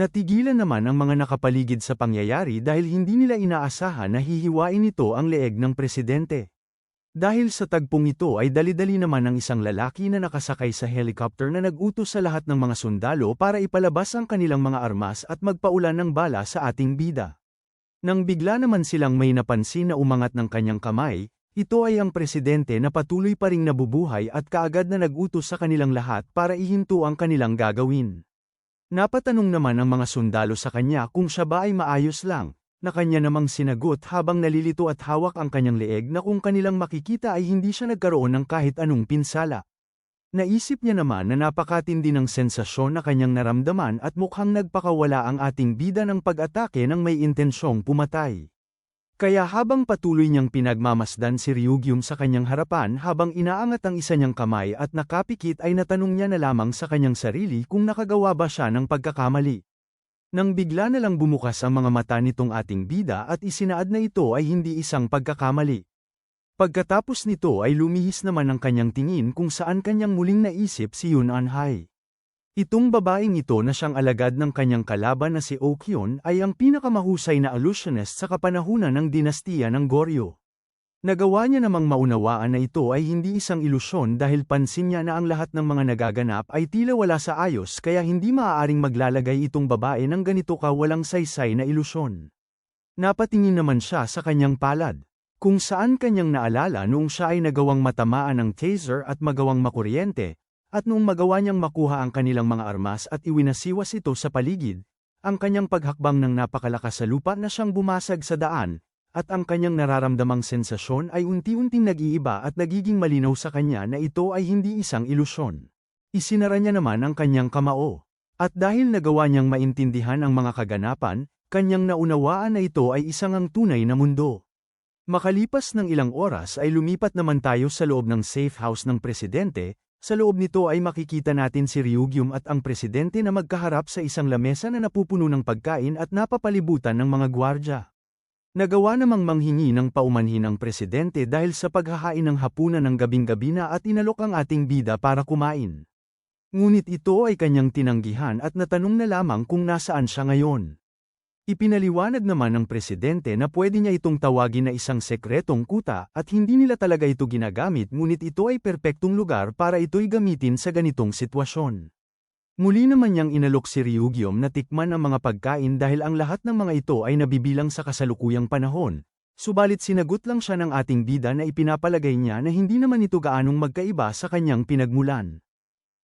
Natigilan naman ang mga nakapaligid sa pangyayari dahil hindi nila inaasahan na hihiwain ito ang leeg ng presidente. Dahil sa tagpong ito ay dali-dali naman ang isang lalaki na nakasakay sa helicopter na nag-utos sa lahat ng mga sundalo para ipalabas ang kanilang mga armas at magpaulan ng bala sa ating bida. Nang bigla naman silang may napansin na umangat ng kanyang kamay, ito ay ang presidente na patuloy pa ring nabubuhay at kaagad na nag-utos sa kanilang lahat para ihinto ang kanilang gagawin. Napatanong naman ang mga sundalo sa kanya kung siya ba ay maayos lang, na kanya namang sinagot habang nalilito at hawak ang kanyang leeg na kung kanilang makikita ay hindi siya nagkaroon ng kahit anong pinsala. Naisip niya naman na napakatindi ng sensasyon na kanyang naramdaman at mukhang nagpakawala ang ating bida ng pag-atake ng may intensyong pumatay. Kaya habang patuloy niyang pinagmamasdan si Ryugyum sa kanyang harapan habang inaangat ang isa niyang kamay at nakapikit ay natanong niya na lamang sa kanyang sarili kung nakagawa ba siya ng pagkakamali. Nang bigla na lang bumukas ang mga mata nitong ating bida at isinaad na ito ay hindi isang pagkakamali. Pagkatapos nito ay lumihis naman ang kanyang tingin kung saan kanyang muling naisip si Yun Anhai. Itong babaeng ito na siyang alagad ng kanyang kalaban na si Okyon ay ang pinakamahusay na illusionist sa kapanahunan ng dinastiya ng Goryo. Nagawa niya namang maunawaan na ito ay hindi isang ilusyon dahil pansin niya na ang lahat ng mga nagaganap ay tila wala sa ayos kaya hindi maaaring maglalagay itong babae ng ganito ka walang saysay na ilusyon. Napatingin naman siya sa kanyang palad, kung saan kanyang naalala noong siya ay nagawang matamaan ng taser at magawang makuryente, at noong magawa niyang makuha ang kanilang mga armas at iwinasiwas ito sa paligid, ang kanyang paghakbang ng napakalakas sa lupa na siyang bumasag sa daan, at ang kanyang nararamdamang sensasyon ay unti-unting nag-iiba at nagiging malinaw sa kanya na ito ay hindi isang ilusyon. Isinara niya naman ang kanyang kamao. At dahil nagawa niyang maintindihan ang mga kaganapan, kanyang naunawaan na ito ay isang ang tunay na mundo. Makalipas ng ilang oras ay lumipat naman tayo sa loob ng safe house ng presidente, sa loob nito ay makikita natin si Ryugyum at ang presidente na magkaharap sa isang lamesa na napupuno ng pagkain at napapalibutan ng mga gwardya. Nagawa namang manghingi ng paumanhin ang presidente dahil sa paghahain ng hapunan ng gabing-gabi na at inalok ang ating bida para kumain. Ngunit ito ay kanyang tinanggihan at natanong na lamang kung nasaan siya ngayon. Ipinaliwanag naman ng presidente na pwede niya itong tawagin na isang sekretong kuta at hindi nila talaga ito ginagamit ngunit ito ay perpektong lugar para ito'y gamitin sa ganitong sitwasyon. Muli naman niyang inalok si Ryugyom na tikman ang mga pagkain dahil ang lahat ng mga ito ay nabibilang sa kasalukuyang panahon. Subalit sinagot lang siya ng ating bida na ipinapalagay niya na hindi naman ito gaanong magkaiba sa kanyang pinagmulan.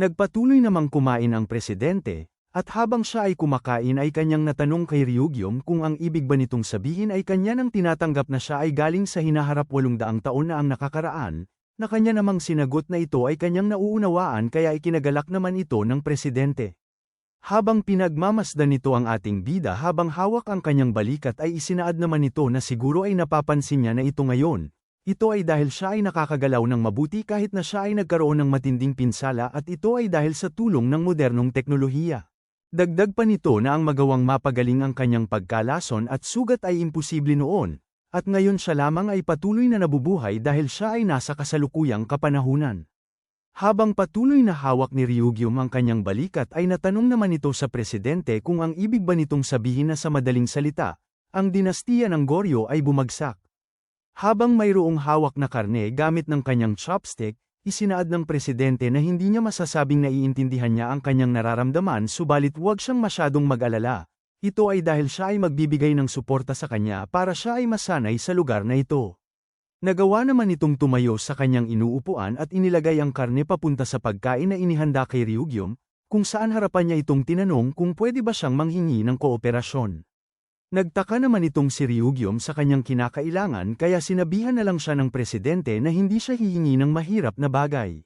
Nagpatuloy namang kumain ang presidente, at habang siya ay kumakain ay kanyang natanong kay Ryugyom kung ang ibig ba nitong sabihin ay kanya nang tinatanggap na siya ay galing sa hinaharap walong daang taon na ang nakakaraan, na kanya namang sinagot na ito ay kanyang nauunawaan kaya ikinagalak naman ito ng presidente. Habang pinagmamasdan nito ang ating bida habang hawak ang kanyang balikat ay isinaad naman nito na siguro ay napapansin niya na ito ngayon. Ito ay dahil siya ay nakakagalaw ng mabuti kahit na siya ay nagkaroon ng matinding pinsala at ito ay dahil sa tulong ng modernong teknolohiya. Dagdag pa nito na ang magawang mapagaling ang kanyang pagkalason at sugat ay imposible noon, at ngayon siya lamang ay patuloy na nabubuhay dahil siya ay nasa kasalukuyang kapanahunan. Habang patuloy na hawak ni Ryugyum ang kanyang balikat ay natanong naman ito sa presidente kung ang ibig ba nitong sabihin na sa madaling salita, ang dinastiya ng Goryo ay bumagsak. Habang mayroong hawak na karne gamit ng kanyang chopstick, isinaad ng presidente na hindi niya masasabing naiintindihan niya ang kanyang nararamdaman subalit huwag siyang masyadong mag-alala, ito ay dahil siya ay magbibigay ng suporta sa kanya para siya ay masanay sa lugar na ito. Nagawa naman itong tumayo sa kanyang inuupuan at inilagay ang karne papunta sa pagkain na inihanda kay Ryugyum, kung saan harapan niya itong tinanong kung pwede ba siyang manghingi ng kooperasyon. Nagtaka naman itong si Ryugyum sa kanyang kinakailangan kaya sinabihan na lang siya ng presidente na hindi siya hihingi ng mahirap na bagay.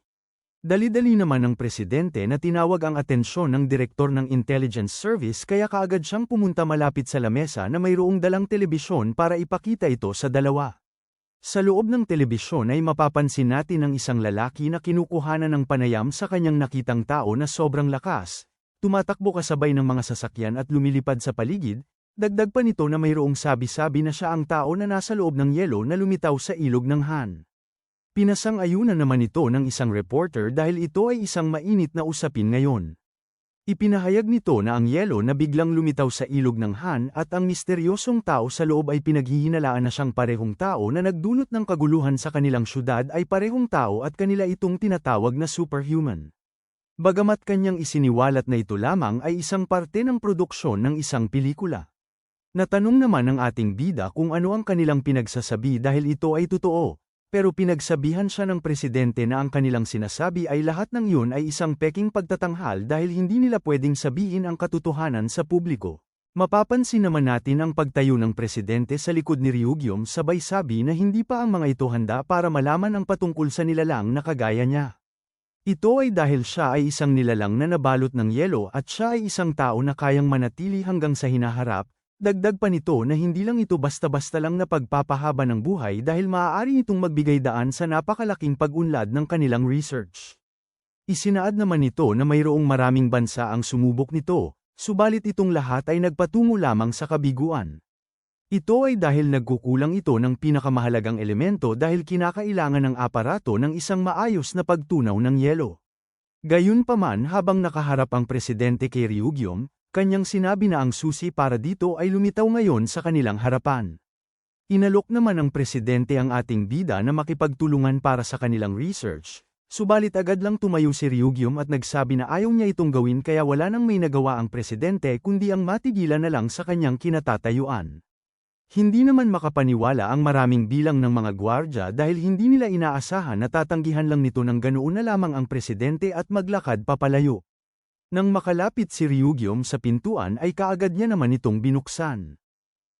Dali-dali naman ng presidente na tinawag ang atensyon ng direktor ng intelligence service kaya kaagad siyang pumunta malapit sa lamesa na mayroong dalang telebisyon para ipakita ito sa dalawa. Sa loob ng telebisyon ay mapapansin natin ang isang lalaki na kinukuhanan ng panayam sa kanyang nakitang tao na sobrang lakas, tumatakbo kasabay ng mga sasakyan at lumilipad sa paligid, dagdag pa nito na mayroong sabi-sabi na siya ang tao na nasa loob ng yelo na lumitaw sa ilog ng Han. Pinasang-ayunan naman ito ng isang reporter dahil ito ay isang mainit na usapin ngayon. Ipinahayag nito na ang yelo na biglang lumitaw sa ilog ng Han at ang misteryosong tao sa loob ay pinaghihinalaan na siyang parehong tao na nagdulot ng kaguluhan sa kanilang syudad ay parehong tao at kanila itong tinatawag na superhuman. Bagamat kanyang isiniwalat na ito lamang ay isang parte ng produksyon ng isang pelikula. Natanong naman ng ating bida kung ano ang kanilang pinagsasabi dahil ito ay totoo, pero pinagsabihan siya ng presidente na ang kanilang sinasabi ay lahat ng yun ay isang peking pagtatanghal dahil hindi nila pwedeng sabihin ang katotohanan sa publiko. Mapapansin naman natin ang pagtayo ng presidente sa likod ni Ryugyom sabay sabi na hindi pa ang mga ito handa para malaman ang patungkol sa nilalang na kagaya niya. Ito ay dahil siya ay isang nilalang na nabalot ng yelo at siya ay isang tao na kayang manatili hanggang sa hinaharap, Dagdag pa nito na hindi lang ito basta-basta lang na pagpapahaba ng buhay dahil maaari itong magbigay daan sa napakalaking pag-unlad ng kanilang research. Isinaad naman nito na mayroong maraming bansa ang sumubok nito, subalit itong lahat ay nagpatungo lamang sa kabiguan. Ito ay dahil nagkukulang ito ng pinakamahalagang elemento dahil kinakailangan ng aparato ng isang maayos na pagtunaw ng yelo. Gayunpaman habang nakaharap ang presidente kay Ryugyong, Kanyang sinabi na ang susi para dito ay lumitaw ngayon sa kanilang harapan. Inalok naman ng presidente ang ating bida na makipagtulungan para sa kanilang research, subalit agad lang tumayo si Ryugyum at nagsabi na ayaw niya itong gawin kaya wala nang may nagawa ang presidente kundi ang matigilan na lang sa kanyang kinatatayuan. Hindi naman makapaniwala ang maraming bilang ng mga gwardya dahil hindi nila inaasahan na tatanggihan lang nito ng ganoon na lamang ang presidente at maglakad papalayo. Nang makalapit si Ryugyom sa pintuan ay kaagad niya naman itong binuksan.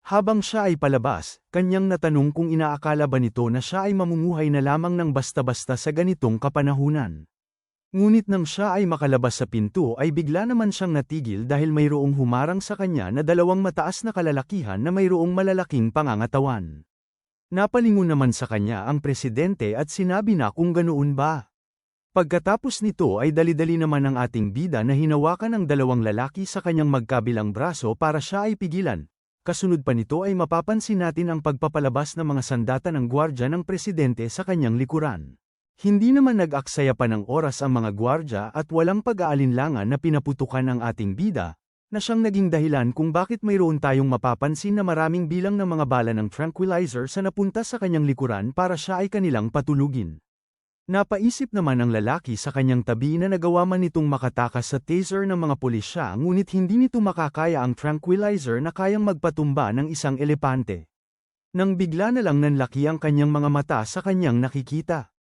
Habang siya ay palabas, kanyang natanong kung inaakala ba nito na siya ay mamumuhay na lamang ng basta-basta sa ganitong kapanahunan. Ngunit nang siya ay makalabas sa pinto ay bigla naman siyang natigil dahil mayroong humarang sa kanya na dalawang mataas na kalalakihan na mayroong malalaking pangangatawan. Napalingon naman sa kanya ang presidente at sinabi na kung ganoon ba. Pagkatapos nito ay dali-dali naman ang ating bida na hinawakan ng dalawang lalaki sa kanyang magkabilang braso para siya ay pigilan. Kasunod pa nito ay mapapansin natin ang pagpapalabas ng mga sandata ng gwardya ng presidente sa kanyang likuran. Hindi naman nag-aksaya pa ng oras ang mga gwardya at walang pag-aalinlangan na pinaputukan ang ating bida, na siyang naging dahilan kung bakit mayroon tayong mapapansin na maraming bilang ng mga bala ng tranquilizer sa napunta sa kanyang likuran para siya ay kanilang patulugin. Napaisip naman ang lalaki sa kanyang tabi na nagawa man nitong makatakas sa taser ng mga pulisya ngunit hindi nito makakaya ang tranquilizer na kayang magpatumba ng isang elepante. Nang bigla na lang nanlaki ang kanyang mga mata sa kanyang nakikita.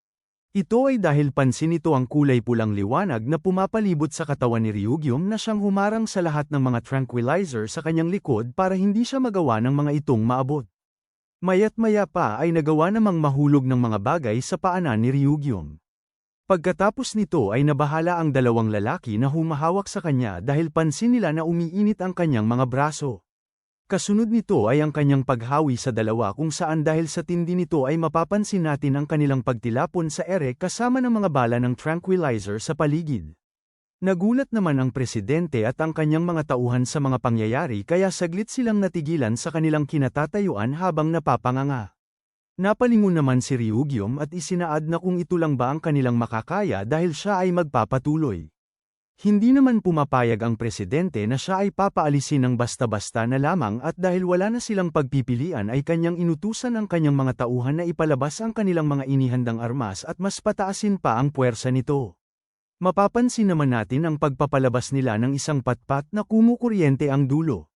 Ito ay dahil pansin nito ang kulay pulang liwanag na pumapalibot sa katawan ni Ryugyum na siyang humarang sa lahat ng mga tranquilizer sa kanyang likod para hindi siya magawa ng mga itong maabot. Mayat maya pa ay nagawa namang mahulog ng mga bagay sa paanan ni Ryugyong. Pagkatapos nito ay nabahala ang dalawang lalaki na humahawak sa kanya dahil pansin nila na umiinit ang kanyang mga braso. Kasunod nito ay ang kanyang paghawi sa dalawa kung saan dahil sa tindi nito ay mapapansin natin ang kanilang pagtilapon sa ere kasama ng mga bala ng tranquilizer sa paligid. Nagulat naman ang presidente at ang kanyang mga tauhan sa mga pangyayari kaya saglit silang natigilan sa kanilang kinatatayuan habang napapanganga. Napalingon naman si Ryugyom at isinaad na kung ito lang ba ang kanilang makakaya dahil siya ay magpapatuloy. Hindi naman pumapayag ang presidente na siya ay papaalisin ng basta-basta na lamang at dahil wala na silang pagpipilian ay kanyang inutusan ang kanyang mga tauhan na ipalabas ang kanilang mga inihandang armas at mas pataasin pa ang puwersa nito. Mapapansin naman natin ang pagpapalabas nila ng isang patpat na kumukuryente ang dulo.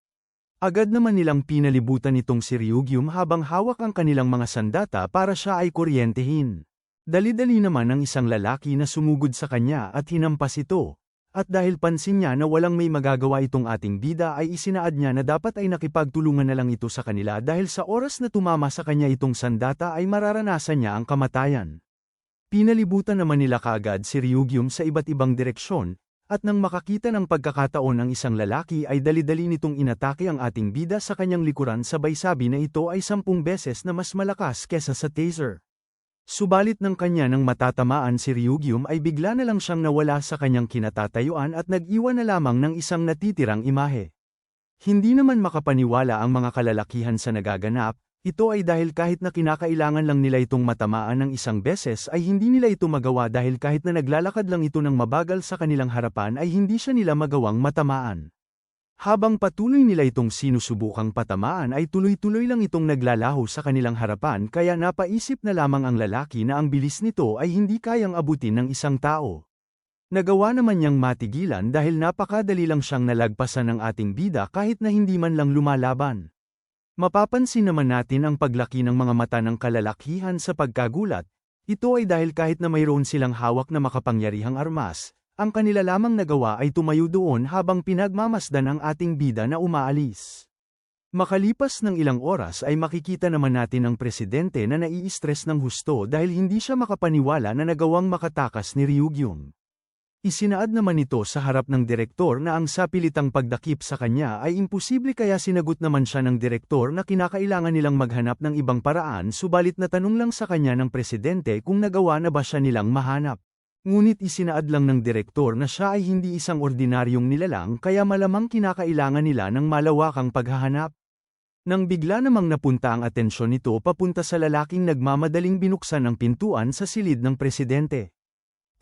Agad naman nilang pinalibutan itong si Ryugyum habang hawak ang kanilang mga sandata para siya ay kuryentehin. Dali-dali naman ang isang lalaki na sumugod sa kanya at hinampas ito. At dahil pansin niya na walang may magagawa itong ating bida ay isinaad niya na dapat ay nakipagtulungan na lang ito sa kanila dahil sa oras na tumama sa kanya itong sandata ay mararanasan niya ang kamatayan. Pinalibutan naman nila kaagad si Ryugyum sa iba't ibang direksyon, at nang makakita ng pagkakataon ng isang lalaki ay dali-dali nitong inatake ang ating bida sa kanyang likuran sabay sabi na ito ay sampung beses na mas malakas kesa sa taser. Subalit ng kanya nang matatamaan si Ryugyum ay bigla na lang siyang nawala sa kanyang kinatatayuan at nag-iwan na lamang ng isang natitirang imahe. Hindi naman makapaniwala ang mga kalalakihan sa nagaganap, Ito ay dahil kahit na kinakailangan lang nila itong matamaan ng isang beses ay hindi nila ito magawa dahil kahit na naglalakad lang ito ng mabagal sa kanilang harapan ay hindi siya nila magawang matamaan. Habang patuloy nila itong sinusubukang patamaan ay tuloy-tuloy lang itong naglalaho sa kanilang harapan kaya napaisip na lamang ang lalaki na ang bilis nito ay hindi kayang abutin ng isang tao. Nagawa naman niyang matigilan dahil napakadali lang siyang nalagpasan ng ating bida kahit na hindi man lang lumalaban. Mapapansin naman natin ang paglaki ng mga mata ng kalalakihan sa pagkagulat, ito ay dahil kahit na mayroon silang hawak na makapangyarihang armas, ang kanila lamang nagawa ay tumayo doon habang pinagmamasdan ang ating bida na umaalis. Makalipas ng ilang oras ay makikita naman natin ang presidente na nai-stress ng husto dahil hindi siya makapaniwala na nagawang makatakas ni Ryugyong. Isinaad naman ito sa harap ng direktor na ang sapilitang pagdakip sa kanya ay imposible kaya sinagot naman siya ng direktor na kinakailangan nilang maghanap ng ibang paraan subalit natanong lang sa kanya ng presidente kung nagawa na ba siya nilang mahanap. Ngunit isinaad lang ng direktor na siya ay hindi isang ordinaryong nilalang kaya malamang kinakailangan nila ng malawakang paghahanap. Nang bigla namang napunta ang atensyon nito papunta sa lalaking nagmamadaling binuksan ang pintuan sa silid ng presidente.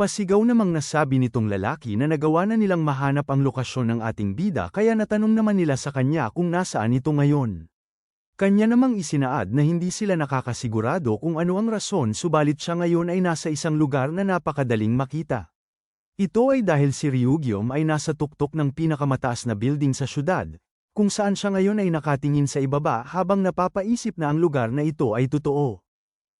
Pasigaw namang nasabi nitong lalaki na nagawa na nilang mahanap ang lokasyon ng ating bida kaya natanong naman nila sa kanya kung nasaan ito ngayon. Kanya namang isinaad na hindi sila nakakasigurado kung ano ang rason subalit siya ngayon ay nasa isang lugar na napakadaling makita. Ito ay dahil si Ryugyom ay nasa tuktok ng pinakamataas na building sa syudad, kung saan siya ngayon ay nakatingin sa ibaba habang napapaisip na ang lugar na ito ay totoo.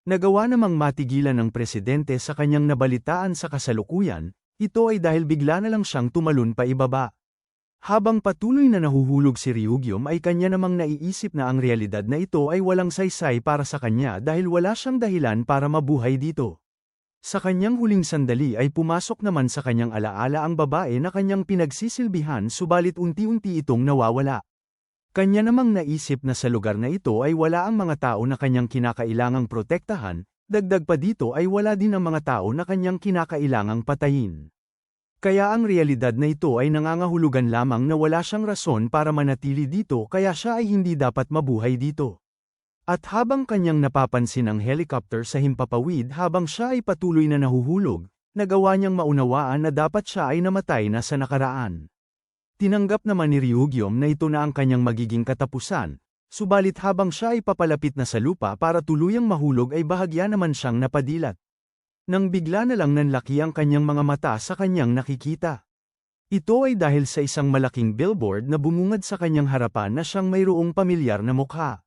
Nagawa namang matigilan ng presidente sa kanyang nabalitaan sa kasalukuyan, ito ay dahil bigla na lang siyang tumalon pa ibaba. Habang patuloy na nahuhulog si Ryugyom ay kanya namang naiisip na ang realidad na ito ay walang saysay para sa kanya dahil wala siyang dahilan para mabuhay dito. Sa kanyang huling sandali ay pumasok naman sa kanyang alaala ang babae na kanyang pinagsisilbihan subalit unti-unti itong nawawala. Kanya namang naisip na sa lugar na ito ay wala ang mga tao na kanyang kinakailangang protektahan, dagdag pa dito ay wala din ang mga tao na kanyang kinakailangang patayin. Kaya ang realidad na ito ay nangangahulugan lamang na wala siyang rason para manatili dito kaya siya ay hindi dapat mabuhay dito. At habang kanyang napapansin ang helicopter sa himpapawid habang siya ay patuloy na nahuhulog, nagawa niyang maunawaan na dapat siya ay namatay na sa nakaraan. Tinanggap naman ni Ryugyom na ito na ang kanyang magiging katapusan, subalit habang siya ay papalapit na sa lupa para tuluyang mahulog ay bahagya naman siyang napadilat. Nang bigla na lang nanlaki ang kanyang mga mata sa kanyang nakikita. Ito ay dahil sa isang malaking billboard na bumungad sa kanyang harapan na siyang mayroong pamilyar na mukha.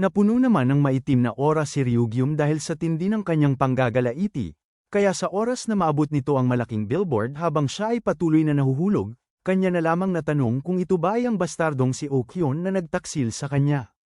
Napuno naman ng maitim na oras si Ryugyum dahil sa tindi ng kanyang panggagalaiti, kaya sa oras na maabot nito ang malaking billboard habang siya ay patuloy na nahuhulog, kanya na lamang natanong kung ito ba ay ang bastardong si Okyon na nagtaksil sa kanya.